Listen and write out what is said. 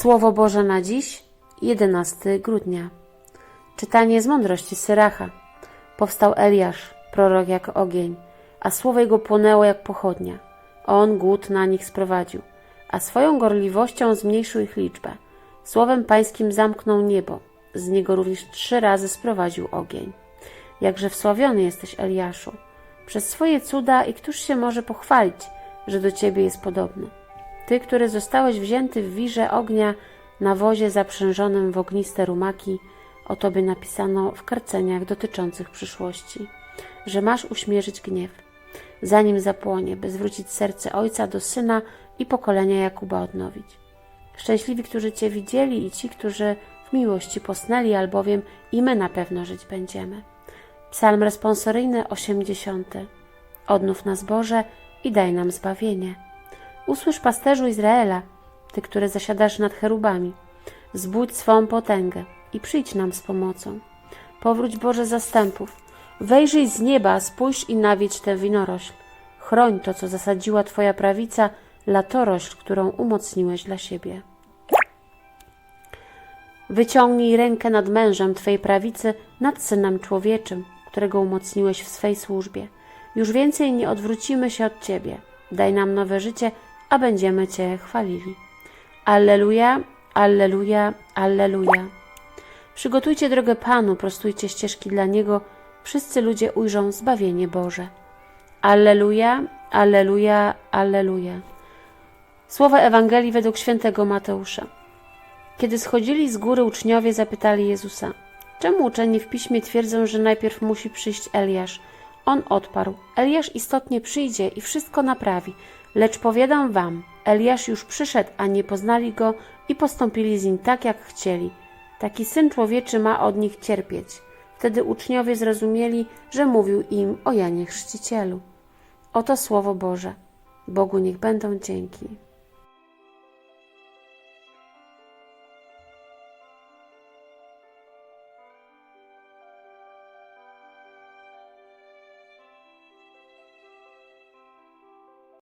Słowo Boże na dziś, 11 grudnia. Czytanie z mądrości Syracha. Powstał Eliasz, prorok jak ogień, a słowo jego płonęło jak pochodnia. On głód na nich sprowadził, a swoją gorliwością zmniejszył ich liczbę. Słowem pańskim zamknął niebo, z niego również trzy razy sprowadził ogień. Jakże wsławiony jesteś, Eliaszu, przez swoje cuda i któż się może pochwalić, że do ciebie jest podobny? Ty, który zostałeś wzięty w wirze ognia na wozie zaprzężonym w ogniste rumaki, o tobie napisano w karceniach dotyczących przyszłości, że masz uśmierzyć gniew, zanim zapłonie, by zwrócić serce ojca do syna i pokolenia Jakuba odnowić. Szczęśliwi, którzy Cię widzieli i ci, którzy w miłości posnęli, albowiem i my na pewno żyć będziemy. Psalm responsoryjny 80. Odnów nas Boże i daj nam zbawienie. Usłysz pasterzu Izraela, Ty, który zasiadasz nad cherubami. Zbudź swą potęgę i przyjdź nam z pomocą. Powróć Boże zastępów. Wejrzyj z nieba, spójrz i nawiedź tę winorośl. Chroń to, co zasadziła Twoja prawica, latorośl, którą umocniłeś dla siebie. Wyciągnij rękę nad mężem Twej prawicy, nad synem człowieczym, którego umocniłeś w swej służbie. Już więcej nie odwrócimy się od Ciebie. Daj nam nowe życie, a będziemy Cię chwalili. Alleluja, alleluja, alleluja. Przygotujcie drogę Panu, prostujcie ścieżki dla Niego, wszyscy ludzie ujrzą zbawienie Boże. Alleluja, alleluja, alleluja. Słowa Ewangelii według świętego Mateusza. Kiedy schodzili z góry uczniowie zapytali Jezusa, czemu uczeni w piśmie twierdzą, że najpierw musi przyjść Eliasz? On odparł, Eliasz istotnie przyjdzie i wszystko naprawi, lecz powiadam wam, Eliasz już przyszedł, a nie poznali go i postąpili z nim tak, jak chcieli. Taki Syn Człowieczy ma od nich cierpieć. Wtedy uczniowie zrozumieli, że mówił im o Janie Chrzcicielu. Oto Słowo Boże. Bogu niech będą dzięki.